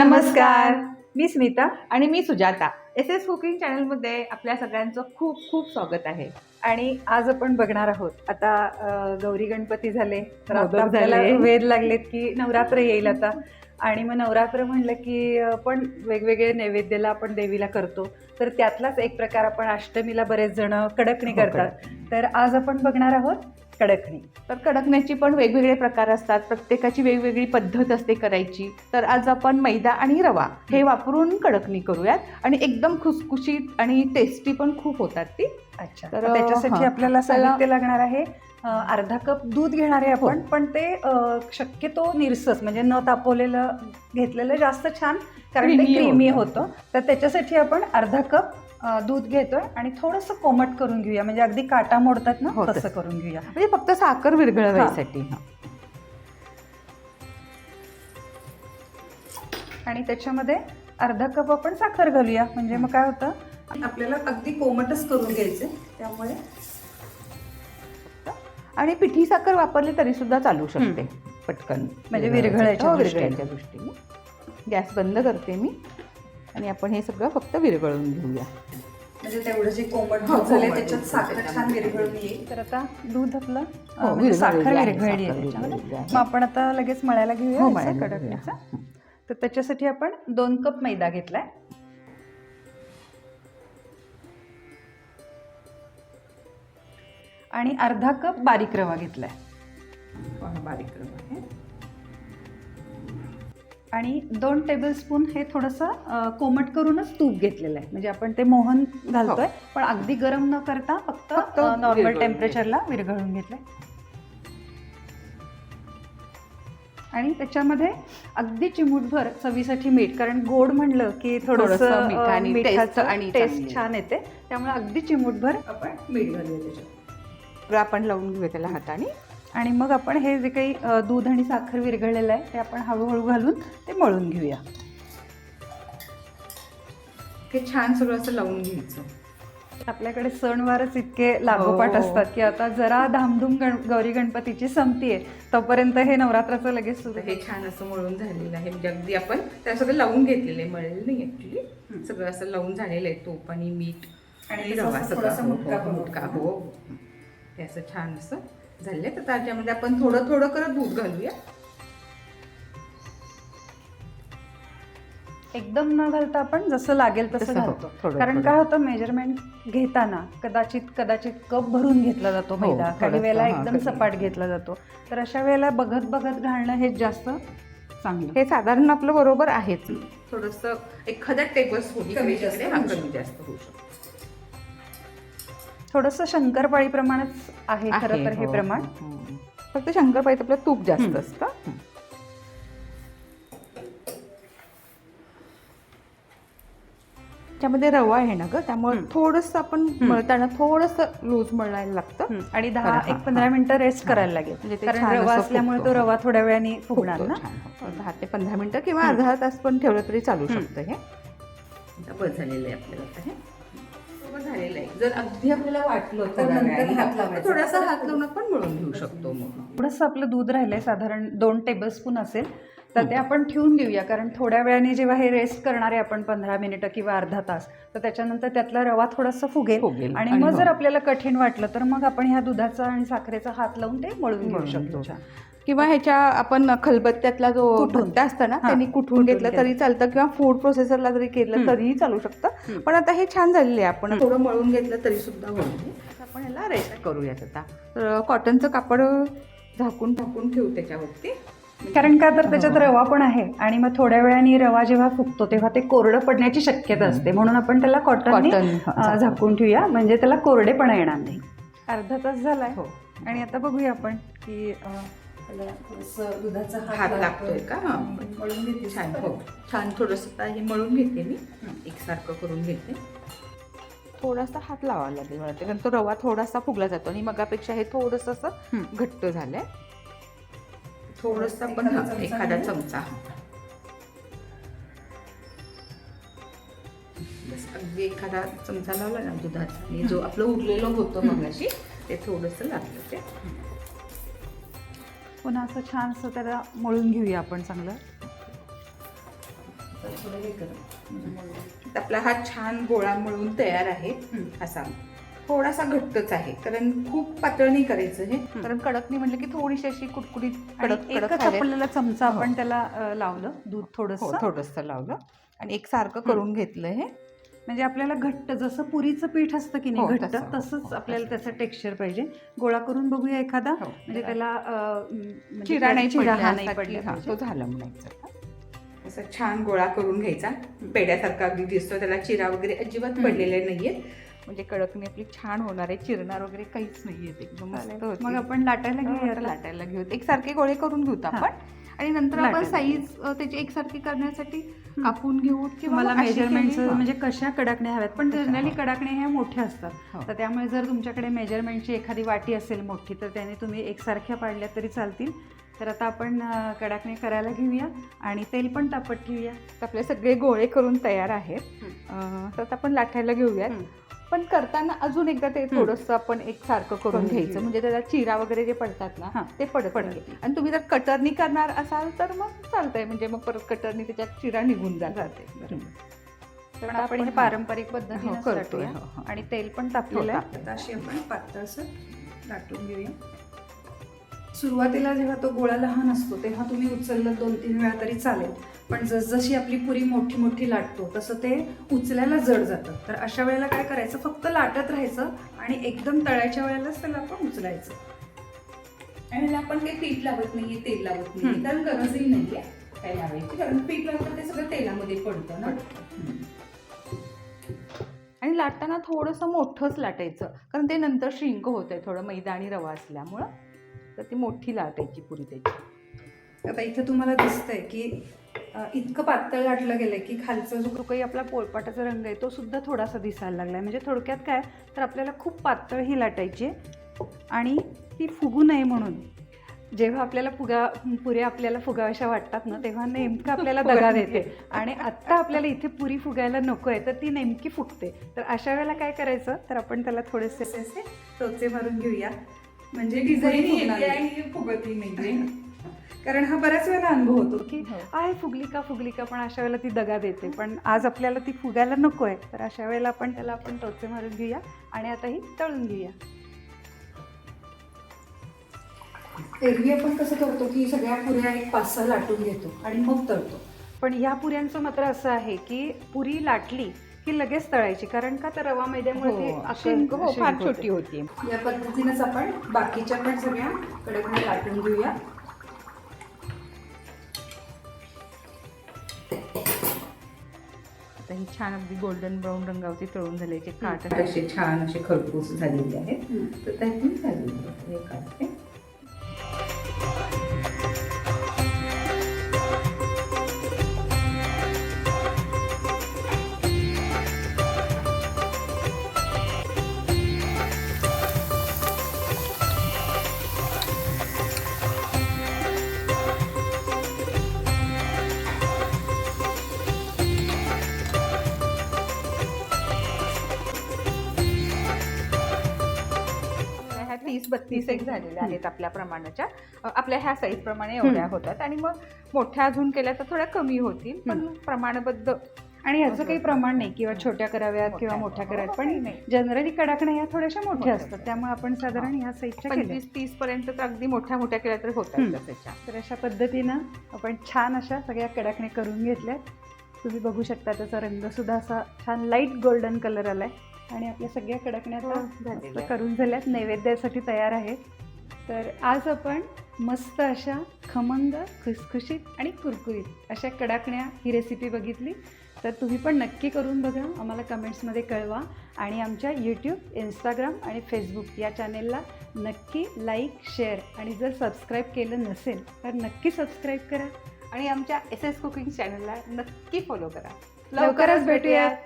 नमस्कार. मी स्मिता. आणि मी सुजाता. एस एस कुकिंग चॅनलमध्ये आपल्या सगळ्यांचं खूप खूप स्वागत आहे. आणि आज आपण बघणार आहोत. आता अ, गौरी गणपती झाले. तर मोदक आता आपल्याला झाले. वेध लागलेत की नवरात्र येईल आता. आणि मग नवरात्र म्हणलं की आपण वेगवेगळे नैवेद्याला आपण देवीला करतो. तर त्यातलाच एक प्रकार आपण अष्टमीला बरेच जण कडकणी हो, करतात तर आज आपण बघणार आहोत कडकणी तर कडकण्याची पण वेगवेगळे प्रकार असतात. प्रत्येकाची वेगवेगळी पद्धत असते करायची. तर आज आपण मैदा आणि रवा हे वापरून कडकणी करूयात. आणि एकदम खुसखुशीत आणि टेस्टी पण खूप होतात ती. अच्छा. तर, त्याच्यासाठी हां. आपल्याला साहित्य लागणार आहे. अर्धा कप दूध घेणार आहे आपण पण ते शक्यतो निरसच म्हणजे न तापवलेलं घेतलेलं जास्त छान कारण ते क्रीमी होतं. तर त्याच्यासाठी आपण अर्धा कप दूध घेतोय आणि थोडंसं कोमट करून घेऊया. म्हणजे अगदी काटा मोडतात ना हो, तसं तसं. करून घेऊया. म्हणजे फक्त साखर विरघळवायसाठी हा. आणि त्याच्यामध्ये अर्धा कप आपण साखर घालूया. म्हणजे मग काय होतं आपल्याला अगदी कोमटच करून घ्यायचं त्यामुळे आणि पिठी साखर वापरली तरी सुद्धा चालू शकते पटकन. म्हणजे विरघळायच्या हो, दृष्टीने. विरघळायच्या दृष्टीने गॅस बंद करते मी. आणि आपण हे सगळं फक्त विरघळून घेऊया. म्हणजे तेवढं जे कोमट हो, दूध झालंय कोमट त्याच्यात साखर. छान विरघळून येईल तर आता दूध आपलं हो, अं, म्हणजे विरघळलेलं साखर आहे, विरघळली आहे साखर त्याच्यामध्ये विरघळलेली आहे. मग आपण आता लगेच मळायला घेऊया हो, याचा मळायला. तर त्याच्यासाठी आपण दोन कप मैदा घेतलाय आणि अर्धा कप बारीक रवा घेतलाय हा, बारीक रवा आहे. आणि दोन टेबलस्पून हे थोडंसं कोमट करूनच तूप घेतलेलं आहे. म्हणजे आपण ते मोहन घालतोय पण अगदी गरम न करता फक्त नॉर्मल टेम्परेचरला विरघळून घेतलंय. आणि त्याच्यामध्ये अगदी चिमूटभर चवीसाठी मीठ कारण गोड म्हणलं की थोडंसं आणि टेस्ट. छान येते. त्यामुळे अगदी चिमूटभर आपण मीठ घालूया त्याच्यात. आपण लावून घेऊया त्याला हाताने. आणि मग आपण हे जे काही दूध आणि साखर विरघळलेलं आहे ते आपण हळूहळू घालून ते मळून घेऊया. हे छान सगळं असं लावून घ्यायचं. आपल्याकडे सणवारच इतके लागोपाठ हो. असतात की आता जरा धामधूम गण गौरी गणपतीची संपती आहे तोपर्यंत हे नवरात्राचं लगेच सुरू हे छान असं मळून झालेलं आहे. म्हणजे अगदी आपण त्या सगळं लावून घेतलेलं आहे. मळलेलं नाही ॲक्च्युली सगळं असं लावून झालेलं आहे. तूप आणि मीठ आणि रवा सगळं. हो, मुटका हो. मुटका हो. हे असं छान असं झालं. तर त्याच्यामध्ये आपण थोडं थोडं करत दूध घालूया. एकदम न घालता आपण जसं लागेल तसं हो, घालतो. कारण. काय होतं मेजरमेंट घेताना कदाचित कदाचित कप भरून घेतला जातो हो, मैदा. काही वेळेला एकदम. सपाट घेतला जातो. तर अशा वेळेला बघत बघत घालणं हे जास्त चांगलं. हे साधारण आपलं बरोबर आहेच. थोडंसं एखाद्या टेबल स्पून कमी जास्त होऊ शकतं. थोडंसं शंकरपाळी प्रमाणच आहे खरं तर हे हो, प्रमाण हो. फक्त शंकरपाईत आपलं तूप जास्त. असतं. त्यामध्ये रवा आहे ना ग त्यामुळे. थोडंसं आपण मळताना थोडंसं लूज मळायला लागतं हं, आणि दहा हां, एक पंधरा. मिनिटं रेस्ट. करायला लागेल म्हणजे ते कारण छान रवा असं असल्यामुळे तो फुगतो. रवा थोड्या वेळाने फुगणार ना हो. दहा ते पंधरा मिनिटं किंवा अर्धा तास पण ठेवलं तरी चालू. शकतं हे आता बस झालेलं आहे आपल्याला आता हे झालेलं आहे जर अगदी आपल्याला वाटलं तर थोड्या नंतर वेळाने, हात लावायचा. थोडासा हात लावून आपण मळून घेऊ शकतो मग थोडंसं आपलं दूध राहिलंय साधारण दोन टेबलस्पून असेल तर ते आपण ठेवून देऊया कारण थोड्या वेळाने जेव्हा हे रेस्ट करणार आहे आपण पंधरा मिनिटं किंवा अर्धा तास तर त्याच्यानंतर त्यातला रवा थोडासा फुगेल फुगेल. आणि मग. जर आपल्याला कठीण वाटलं तर मग आपण ह्या दुधाचा आणि साखरेचा हात लावून ते मळून घेऊ शकतो. किंवा ह्याच्या आपण खलबत्त्यातला जो. भट्टा असतं ना हां, त्यांनी कुठून घेतलं. तरी चालतं. किंवा फूड प्रोसेसरला जरी केलं. तरीही चालू शकतं. पण आता हे छान झालेलं आहे आपण. थोडं मळून घेतलं तरी सुद्धा होईल आपण याला रेस्ट करूयात आता. तर कॉटनचं कापड झाकून टाकून ठेवू त्याच्यावरती. कारण का तर त्याच्यात रवा पण आहे आणि मग थोड्या वेळाने रवा जेव्हा फुगतो तेव्हा ते कोरडं पडण्याची शक्यता असते. म्हणून आपण त्याला कॉटन कॉटन झाकून. ठेवूया. म्हणजे त्याला कोरडेपणा येणार नाही. अर्धा तास झालाय. हो. आणि आता बघूया आपण की त्याला दुधाचा हात लागतोय. का? मळून घेते. छान. हो. छान थोडंसं हे मळून घेते मी. एकसारखं करून घेते. थोडासा हात लावावा लागेल मला. कारण तो रवा थोडासा फुगला जातो आणि मगापेक्षा हे थोडंसं असं. घट्ट झालंय. थोडंसं आपण एखादा हां? चमचा बस अगदी एखादा चमचा लावला ना दुधाचा आणि जो आपलं उरलेलं होतं मगाशी ते थोडंसं लागलं ते. पुन्हा असं छान असं त्याला मळून घेऊया आपण चांगलं आपला हा छान गोळा मळून तयार आहे. असा थोडासा घट्टच आहे कारण खूप पातळ नाही करायचं हे. कारण कडक नाही म्हटलं की थोडीशी अशी कुटकुटीत कडक आपल्याला चमचा हो. आपण त्याला लावलं दूध थोडंसं हो थोडंसं लावलं आणि एक सारखं करून घेतलं हे म्हणजे आपल्याला घट्ट जसं पुरीचं पीठ असतं की हो, नाही घट्ट तसं. तसंच हो, आपल्याला तसं. त्याचं टेक्स्चर पाहिजे गोळा करून बघूया एखादा हो. म्हणजे त्याला अ, म्हणजे चिरा नाही चिरा पडला हा नाही असा की पडला हा, पाहिजे. तो झाला म्हणायचा असा छान गोळा करून घ्यायचा पेड्यासारखा अगदी दिसतो त्याला चिरा वगैरे अजिबात हं. पडलेले नाहीये म्हणजे कडकणी आपली छान होणार आहे चिरणार वगैरे काहीच नाहीये ते एकदम मस्त चालेल. होते. मग आपण लाटायला घेऊया आता. लाटायला घेऊत एक सारखे गोळे करून घेऊत हा. आपण आणि नंतर आपण साईज त्याची एकसारखी करण्यासाठी कापून घेऊ किंवा मला मग अशी मेजरमेंट हा. म्हणजे कशा कडाकण्या हव्यात पण जनरली हो. कडाकण्या ह्या मोठ्या असतात हो. तर त्यामुळे जर तुमच्याकडे मेजरमेंटची एखादी वाटी असेल मोठी तर त्याने तुम्ही एकसारख्या पाडल्या तरी चालतील तर आता आपण अ, कडाकण्या करायला घेऊया आणि तेल पण तापत ठेवूया तर आपले सगळे गोळे करून तयार आहेत हं. तर आता आपण लाटायला घेऊयात हं. पण करताना अजून एकदा ते थोडंसं आपण एक सारखं करून घ्यायचं. म्हणजे त्याला चिरा वगैरे जे पडतात ना हां. ते पडत नाही. आणि तुम्ही जर कटरनी करणार असाल तर मग चालतंय. म्हणजे मग परत कटरनी त्याच्यात चिरा निघून जाते. पण आपण हे हां. पारंपरिक हो, पद्धतीने करतोय, लाटूया हो, हो. आणि तेल पण तापलेलं हो, आहे. अशी आपण पातळसर लाटून घेऊया. सुरुवातीला जेव्हा तो गोळा लहान असतो तेव्हा तुम्ही उचललं दोन तीन वेळा तरी चालेल. पण जसजशी आपली पुरी मोठी मोठी लाटतो तसं ते उचलायला जड जातं. तर अशा वेळेला काय करायचं फक्त लाटत राहायचं आणि एकदम तळायच्या वेळेलाच त्याला आपण उचलायचं. आणि आपण काही पीठ लावत नाहीये तेल लावत हं. नाहीये कारण गरजही नाहीये काय लावायची. कारण पीठ लावलं ते सगळं तेलामध्ये पडतं ना. आणि लाटताना थोडंसं मोठंच लाटायचं. कारण ते नंतर श्रिंक होत आहे थोडं मैदा आणि रवा असल्यामुळं. तर ती मोठी लाटायची पुरी त्याची. आता इथे तुम्हाला दिसतंय की इतकं पातळ लाटलं गेलंय की खालचा जो काही आपला पोळपाटाचा रंग आहे तो सुद्धा थोडासा दिसायला लागलाय. म्हणजे थोडक्यात काय तर आपल्याला खूप पातळ ही लाटायची आणि ती फुगू नये म्हणून. जेव्हा आपल्याला फुगा पुऱ्या आपल्याला फुगाव्याशा वाटतात ना तेव्हा नेमकं आपल्याला दगा देते. आणि आत्ता आपल्याला इथे पुरी फुगायला नको आहे तर ती नेमकी फुगते. तर अशा वेळेला काय करायचं तर आपण त्याला थोडेसे टोचे मारून घेऊया. म्हणजे डिझाईन नाही. आणि फुगतही कारण हा बऱ्याच वेळेला अनुभव होतो की हो. आहे फुगली का फुगली का पण अशा वेळेला ती दगा देते. पण आज आपल्याला ती फुगायला नको आहे तर अशा वेळेला आपण त्याला आपण टोचे मारून घेऊया आणि आता ही तळून घेऊया. एरवी आपण कसं करतो की सगळ्या पुऱ्या एक पाच सहा लाटून घेतो आणि मग तळतो. पण या पुऱ्यांचं मात्र असं आहे की पुरी लाटली की लगेच तळायची कारण का तर रवा मैद्यामुळे ती हो, अशी- हो, फार. छोटी होती. या पद्धतीनेच आपण बाकीच्या पण सगळ्या कडकडे लाटून घेऊया. आता ही छान अगदी गोल्डन ब्राऊन रंगावरती तळून झाल्याचे काट. असे छान असे खरपूस झालेले आहेत तर त्यातून झालेले बत्तीस एक झालेल्या आहेत आपल्या प्रमाणाच्या. आपल्या ह्या साईज प्रमाणे एवढ्या. होतात. आणि मग मोठ्या अजून केल्या तर थोड्या कमी होतील पण प्रमाणबद्ध आणि याचं काही प्रमाण नाही किंवा छोट्या कराव्यात किंवा मोठ्या. मोठ्या कराव्यात हो, पण. जनरली कडाकण्या ह्या थोड्याशा मोठ्या असतात. त्यामुळे आपण साधारण ह्या साईजच्या पंचवीस तीस पर्यंत तर अगदी मोठ्या मोठ्या केल्या तर. होतात त्याच्या तर अशा पद्धतीनं आपण छान अशा सगळ्या कडाकण्या करून घेतल्यात. तुम्ही बघू शकता त्याचा रंग सुद्धा असा छान लाइट गोल्डन कलर आलाय. आणि आपल्या सगळ्या कडाकण्या आता हो. करून झाल्यात. नैवेद्यासाठी तयार आहेत तर आज आपण मस्त अशा खमंग खुसखुशीत आणि कुरकुरीत अशा कडाकण्या ही रेसिपी बघितली. तर तुम्ही पण नक्की करून बघा. आम्हाला कमेंट्समध्ये कळवा. आणि आमच्या यूट्यूब इंस्टाग्राम आणि फेसबुक या चॅनेलला नक्की लाईक शेअर आणि जर सबस्क्राईब केलं नसेल तर नक्की सबस्क्राईब करा. आणि आमच्या एस एस कुकिंग चॅनलला नक्की फॉलो करा. लवकरच भेटूयात.